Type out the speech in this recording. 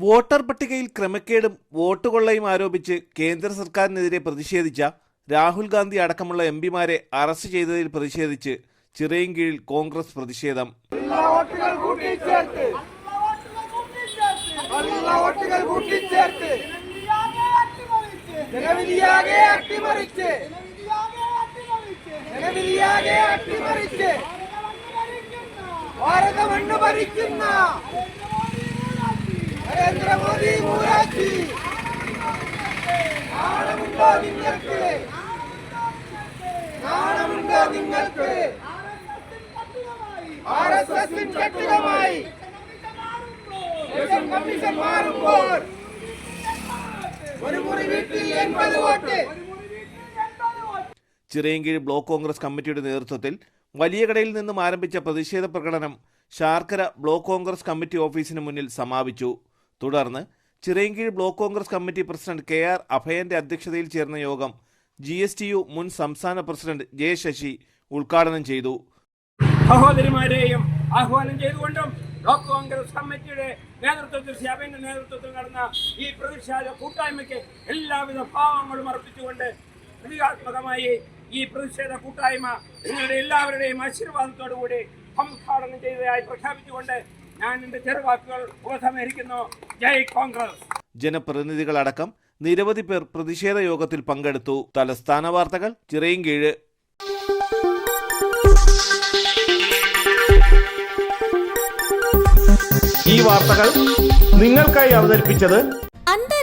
Voter പട്ടികയിൽ ക്രമക്കേടും വോട്ടുകൊള്ളയും ആരോപിച്ച് കേന്ദ്ര സർക്കാരിനെതിരെ പ്രതിഷേധിച്ച രാഹുൽ ഗാന്ധി അടക്കമുള്ള എം പിമാരെ അറസ്റ്റ് ചെയ്തതിൽ പ്രതിഷേധിച്ച് ചിറയിൻകീഴിൽ കോൺഗ്രസ് പ്രതിഷേധം. കൂട്ടിച്ചേർത്ത്. നരേന്ദ്രമോദി മൂരാജി നാണമുണ്ടോ നിങ്ങൾക്ക്. നാണമുണ്ടോ നിങ്ങൾക്ക്. ആർ എസ് എസിൻ കെട്ടിടമായി. കമ്മീഷൻ മാറുമ്പോൾ ഒരു മുറി വീട്ടിൽ എൺപത് വോട്ട്. ചിറയൻകീഴ് ബ്ലോക്ക് കോൺഗ്രസ് കമ്മിറ്റിയുടെ നേതൃത്വത്തിൽ വലിയ കടയിൽ നിന്നും ആരംഭിച്ച പ്രതിഷേധ പ്രകടനം ശാർക്കര ബ്ലോക്ക് കോൺഗ്രസ് കമ്മിറ്റി ഓഫീസിന് മുന്നിൽ സമാപിച്ചു. തുടർന്ന് Chirayinkeezh block Congress committee president K R അഭയന്റെ അധ്യക്ഷതയിൽ ചേർന്ന യോഗം ജി എസ് ടി യു മുൻ സംസ്ഥാന പ്രസിഡന്റ് ജെ ശശി ഉദ്ഘാടനം ചെയ്തു. സഹോദരിമാരെയും ആഹ്വാനം ചെയ്തുകൊണ്ടും ബ്ലോക്ക് കോൺഗ്രസ് കമ്മിറ്റിയുടെ നേതൃത്വത്തിൽ ശ്യാമിന്റെ നേതൃത്വത്തിൽ നടന്ന ഈ പ്രതിഷേധ കൂട്ടായ്മയ്ക്ക് എല്ലാവിധ ഭാവങ്ങളും അർപ്പിച്ചുകൊണ്ട് പ്രതീകാത്മകമായി ഈ പ്രതിഷേധ കൂട്ടായ്മ നിങ്ങളുടെ എല്ലാവരുടെയും ആശീർവാദത്തോടുകൂടി സംഘാടനം ചെയ്തതായി പ്രഖ്യാപിച്ചുകൊണ്ട് ഞാൻ എന്റെ ചെറുവാക്കുകൾ ഉപസംഹരിക്കുന്നു. ജയ് കോൺഗ്രസ്. ജനപ്രതിനിധികളടക്കം നിരവധി പേർ പ്രതിഷേധ യോഗത്തിൽ പങ്കെടുത്തു. തലസ്ഥാന വാർത്തകൾ ചിറയൻകീഴ്. ഈ വാർത്തകൾ നിങ്ങൾക്കായി അവതരിപ്പിച്ചത്